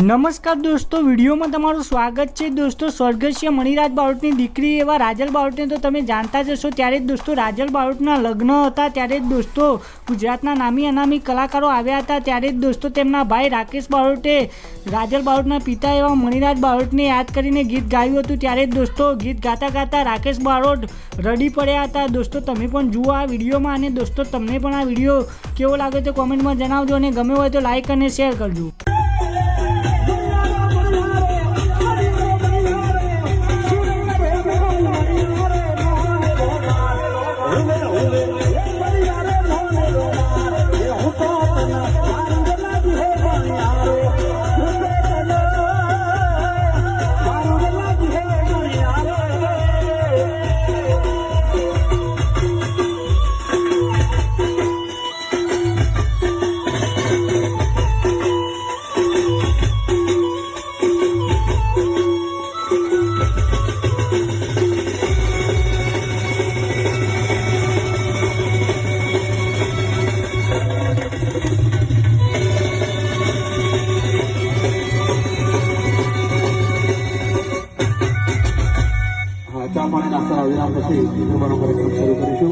નમસ્કાર દોસ્તો, વિડીયોમાં તમારું સ્વાગત છે. દોસ્તો, સ્વર્ગસ્ય મણિરાજ બારોટની દીકરી એવા રાજલ બારોટને તો તમે જાણતા જ હશો. ત્યારે જ દોસ્તો, રાજલ બારોટના લગ્ન હતા. ત્યારે જ દોસ્તો, ગુજરાતના નામી અનામી કલાકારો આવ્યા હતા. ત્યારે જ દોસ્તો, તેમના ભાઈ રાકેશ બારોટે રાજલ બારોટના પિતા એવા મણિરાજ બારોટને યાદ કરીને ગીત ગાયું હતું. ત્યારે જ દોસ્તો, ગીત ગાતા ગાતા રાકેશ બારોટ રડી પડ્યા હતા. દોસ્તો, તમે પણ જુઓ આ વિડીયોમાં અને દોસ્તો, તમને પણ આ વીડિયો કેવો લાગે તો કોમેન્ટમાં જણાવજો અને ગમે હોય તો લાઇક અને શેર કરજો. no ponen